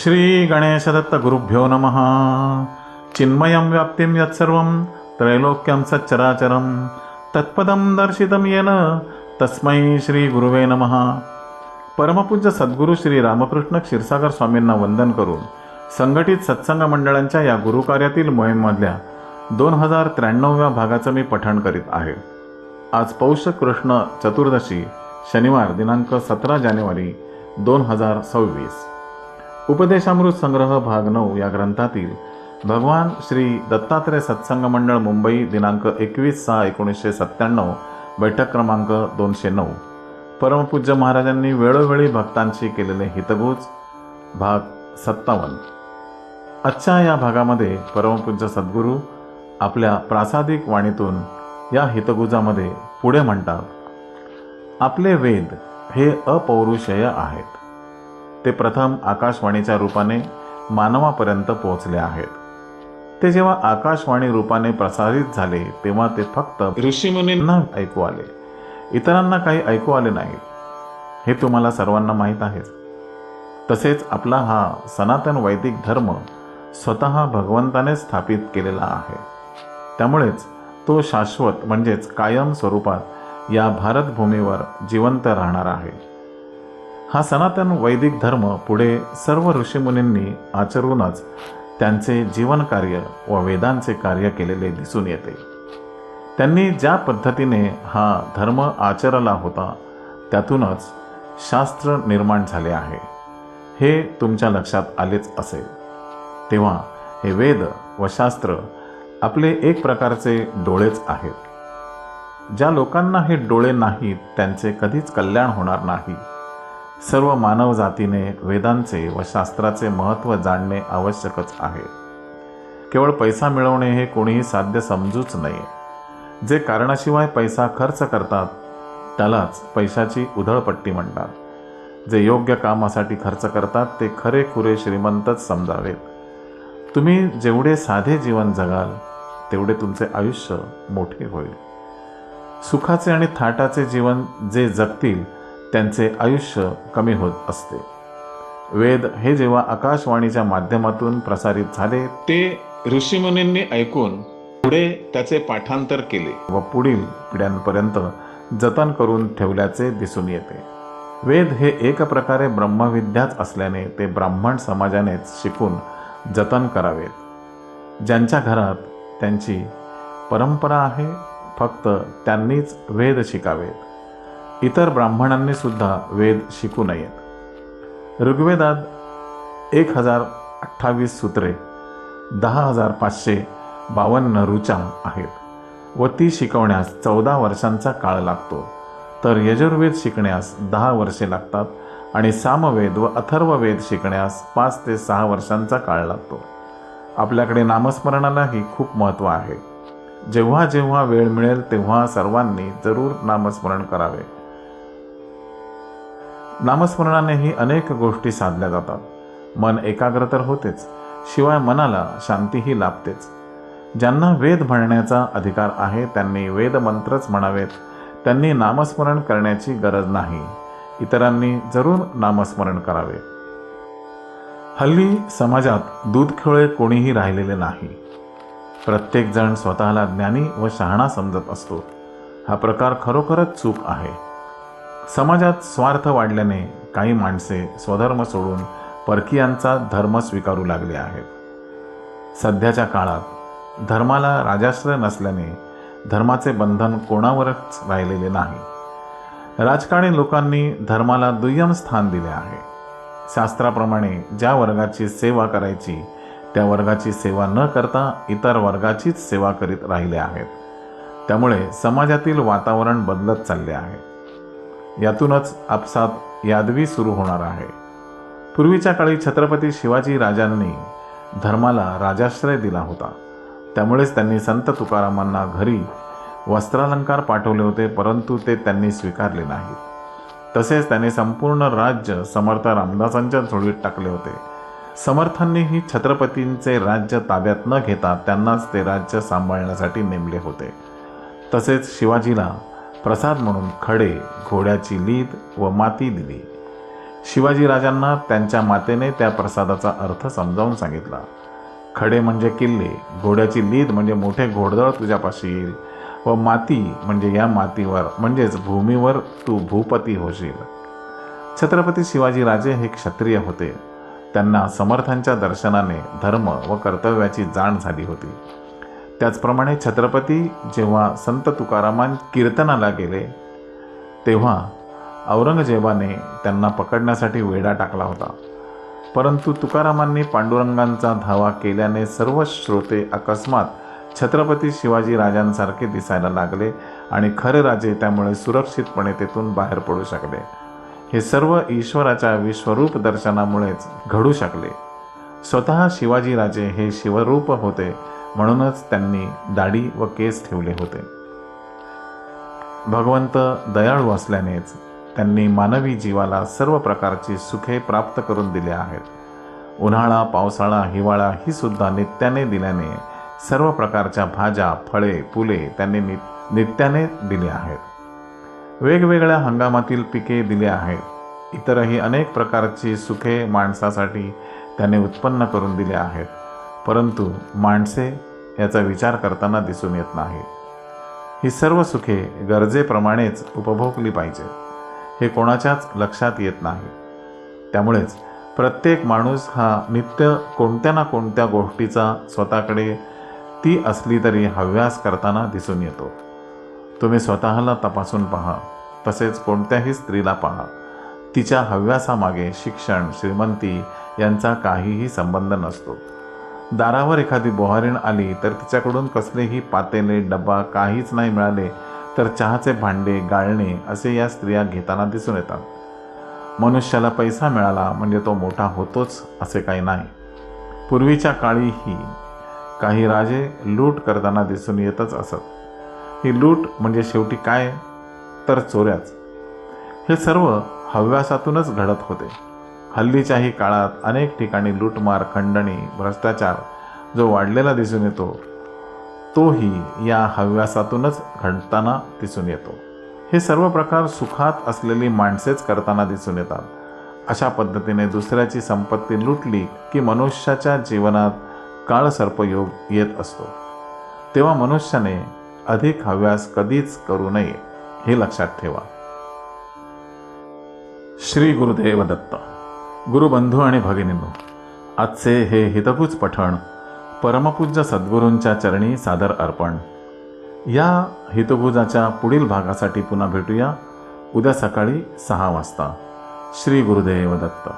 श्री गणेशदत्त गुरुभ्यो नमः। चिन्मयं व्याप्तिं यत्सर्वं त्रैलोक्यं सच्चराचरं तत्पदं दर्शितं येन तस्मै श्री गुरुवे नमः। परमपूज्य सद्गुरू श्री रामकृष्ण क्षीरसागर स्वामींना वंदन करून संघटित सत्संग मंडळांच्या या गुरुकार्यातील मोहीममधल्या दोन हजार त्र्याण्णव्या भागाचं मी पठण करीत आहे. आज पौष कृष्ण चतुर्दशी शनिवार दिनांक सतरा जानेवारी दोन हजार सव्वीस. उपदेशामृत संग्रह भाग नऊ या ग्रंथातील भगवान श्री दत्तात्रय सत्संग मंडळ मुंबई दिनांक एकवीस सहा एकोणीसशे सत्त्याण्णव बैठक क्रमांक दोनशे नऊ. परमपूज्य महाराजांनी वेळोवेळी भक्तांशी केलेले हितगुज भाग सत्तावन्न. आजच्या या भागामध्ये परमपूज्य सद्गुरू आपल्या प्रासादिक वाणीतून या हितगुजामध्ये पुढे म्हणतात आपले वेद हे अपौरुषेय आहेत. ते प्रथम आकाशवाणीच्या रूपाने मानवापर्यंत पोहोचले आहेत. ते जेव्हा आकाशवाणी रूपाने प्रसारित झाले तेव्हा ते फक्त ऋषीमुनींना ऐकू आले. इतरांना काही ऐकू आले नाही. हे तुम्हाला सर्वांना माहीत आहेच तसेच आपला हा सनातन वैदिक धर्म स्वतः भगवंताने स्थापित केलेला आहे. त्यामुळेच तो शाश्वत म्हणजेच कायम स्वरूपात या भारतभूमीवर जिवंत राहणार आहे. हा सनातन वैदिक धर्म पुढे सर्व ऋषीमुनींनी आचरूनच त्यांचे जीवनकार्य व वेदांचे कार्य केलेले दिसून येते. त्यांनी ज्या पद्धतीने हा धर्म आचरला होता त्यातूनच शास्त्र निर्माण झाले आहे. हे तुमच्या लक्षात आलेच असेल. तेव्हा हे वेद व शास्त्र आपले एक प्रकारचे डोळेच आहेत. ज्या लोकांना हे डोळे नाहीत त्यांचे कधीच कल्याण होणार नाही. सर्व मानवजातीने वेदांचे व शास्त्राचे महत्त्व जाणणे आवश्यकच आहे. केवळ पैसा मिळवणे हे कोणीही साध्य समजूच नये. जे कारणाशिवाय पैसा खर्च करतात त्यालाच पैशाची उधळपट्टी म्हणतात. जे योग्य कामासाठी खर्च करतात ते खरे खुरे श्रीमंतच समजावेत. तुम्ही जेवढे साधे जीवन जगाल तेवढे तुमचे आयुष्य मोठे होईल. सुखाचे आणि थाटाचे जीवन जे जगतील त्यांचे आयुष्य कमी होत असते. वेद हे जेव्हा आकाशवाणीच्या माध्यमातून प्रसारित झाले ते ऋषीमुनींनी ऐकून पुढे त्याचे पाठांतर केले व पुढील पिढ्यांपर्यंत जतन करून ठेवल्याचे दिसून येते. वेद हे एक प्रकारे ब्रह्मविद्याच असल्याने ते ब्राह्मण समाजानेच शिकून जतन करावेत. ज्यांच्या घरात त्यांची परंपरा आहे फक्त त्यांनीच वेद शिकावेत. इतर ब्राह्मणांनी सुद्धा वेद शिकू नयेत. ऋग्वेदात एक हजार अठ्ठावीस सूत्रे दहा हजार पाचशे बावन्न ऋचा आहेत व ती शिकवण्यास चौदा वर्षांचा काळ लागतो. तर यजुर्वेद शिकण्यास दहा वर्षे लागतात आणि सामवेद व अथर्ववेद शिकण्यास पाच ते सहा वर्षांचा काळ लागतो. आपल्याकडे नामस्मरणालाही खूप महत्त्व आहे. जेव्हा जेव्हा वेळ मिळेल तेव्हा सर्वांनी जरूर नामस्मरण करावे. नामस्मरणानेही अनेक गोष्टी साधल्या जातात. मन एकाग्र तर होतेच शिवाय मनाला शांतीही लाभतेच. ज्यांना वेद म्हणण्याचा अधिकार आहे त्यांनी वेदमंत्रच म्हणावेत. त्यांनी नामस्मरण करण्याची गरज नाही. इतरांनी जरूर नामस्मरण करावे. हल्ली समाजात दूधखिळे कोणीही राहिलेले नाही. प्रत्येकजण स्वतःला ज्ञानी व शहाणा समजत असतो. हा प्रकार खरोखरच चूक आहे. समाजात स्वार्थ वाढल्याने काही माणसे स्वधर्म सोडून परकीयांचा धर्म स्वीकारू लागले आहेत. सध्याच्या काळात धर्माला राजाश्रय नसल्याने धर्माचे बंधन कोणावरच राहिलेले नाही. राजकारणी लोकांनी धर्माला दुय्यम स्थान दिले आहे. शास्त्राप्रमाणे ज्या वर्गाची सेवा करायची त्या वर्गाची सेवा न करता इतर वर्गाचीच सेवा करीत राहिले आहेत. त्यामुळे समाजातील वातावरण बदलत चालले आहे. यातूनच आपसात यादवी सुरू होणार आहे. पूर्वीच्या काळी छत्रपती शिवाजी राजांनी धर्माला राजाश्रय दिला होता. त्यामुळेच त्यांनी संत तुकारामांना घरी वस्त्रालंकार पाठवले होते परंतु ते त्यांनी स्वीकारले नाही तसेच त्यांनी संपूर्ण राज्य समर्थ रामदासांच्या झोळीत टाकले होते. समर्थांनीही छत्रपतींचे राज्य ताब्यात न घेता त्यांनाच ते राज्य सांभाळण्यासाठी नेमले होते. तसेच शिवाजीला प्रसाद म्हणून खडे घोड्याची लीद व माती दिली. शिवाजी राजांना त्यांच्या मातेने त्या प्रसादाचा अर्थ समजावून सांगितला. खडे म्हणजे किल्ले घोड्याची लीद म्हणजे मोठे घोडदळ तुझ्यापाशी येईल व माती म्हणजे या मातीवर म्हणजेच भूमीवर तू भूपती होशील. छत्रपती शिवाजी राजे हे क्षत्रिय होते. त्यांना समर्थांच्या दर्शनाने धर्म व कर्तव्याची जाण झाली होती. त्याचप्रमाणे छत्रपती जेव्हा संत तुकारामान कीर्तनाला गेले तेव्हा औरंगजेबाने त्यांना पकडण्यासाठी वेढा टाकला होता. परंतु तुकारामांनी पांडुरंगांचा धावा केल्याने सर्व श्रोते अकस्मात छत्रपती शिवाजी राजांसारखे दिसायला लागले आणि खरे राजे त्यामुळे सुरक्षितपणे तेथून बाहेर पडू शकले. हे सर्व ईश्वराच्या विश्वरूप दर्शनामुळेच घडू शकले. स्वतः शिवाजी राजे हे शिवरूप होते म्हणूनच त्यांनी दाढी व केस ठेवले होते. भगवंत दयाळू असल्यानेच त्यांनी मानवी जीवाला सर्व प्रकारची सुखे प्राप्त करून दिले आहेत. उन्हाळा पावसाळा हिवाळा ही सुद्धा नित्याने दिल्याने सर्व प्रकारच्या भाज्या फळे फुले त्यांनी नि नित्याने दिली आहेत. वेगवेगळ्या हंगामातील पिके दिली आहेत. इतरही अनेक प्रकारची सुखे माणसासाठी त्याने उत्पन्न करून दिले आहेत. परंतु माणसे याचा विचार करताना दिसून येत नाही ही सर्व सुखे गरजेप्रमाणेच उपभोगली पाहिजे हे कोणाच्याच लक्षात येत नाही त्यामुळेच प्रत्येक माणूस हा नित्य कोणत्या ना कोणत्या गोष्टीचा स्वतःकडे ती असली तरी हव्यास करताना दिसून येतो. तुम्ही स्वतःला तपासून पहा. तसेच कोणत्याही स्त्रीला पहा. तिच्या हव्यासामागे शिक्षण श्रीमंती यांचा काहीही संबंध नसतो. दारावर एखादी बोहारीण आली तर तिच्याकडून कसलेही पातेले डबा काहीच नाही मिळाले तर चहाचे भांडे गाळणे असे या स्त्रिया घेताना दिसून येतात. मनुष्याला पैसा मिळाला म्हणजे तो मोठा होतोच असे काही नाही. पूर्वीच्या काळीही काही राजे लूट करताना दिसून येतच असत. ही लूट म्हणजे शेवटी काय? तर चोऱ्याच. हे सर्व हव्यासातूनच घडत होते. हल्लीच्याही काळात अनेक ठिकाणी लूटमार खंडणी भ्रष्टाचार जो वाढलेला दिसून येतो तोही या हव्यासातूनच घडताना दिसून येतो. हे सर्व प्रकार सुखात असलेली माणसेच करताना दिसून येतात. अशा पद्धतीने दुसऱ्याची संपत्ती लुटली की मनुष्याच्या जीवनात काळसर्पयोग येत असतो. तेव्हा मनुष्याने अधिक हव्यास कधीच करू नये हे लक्षात ठेवा. श्री गुरुदेव दत्त गुरुबंधू आणि भगिनींनो आजचे हे हितभूज पठण परमपूज्य सद्गुरूंच्या चरणी सादर अर्पण. या हितभुजाच्या पुढील भागासाठी पुन्हा भेटूया उद्या सकाळी सहा वाजता. श्री गुरुदेव दत्त.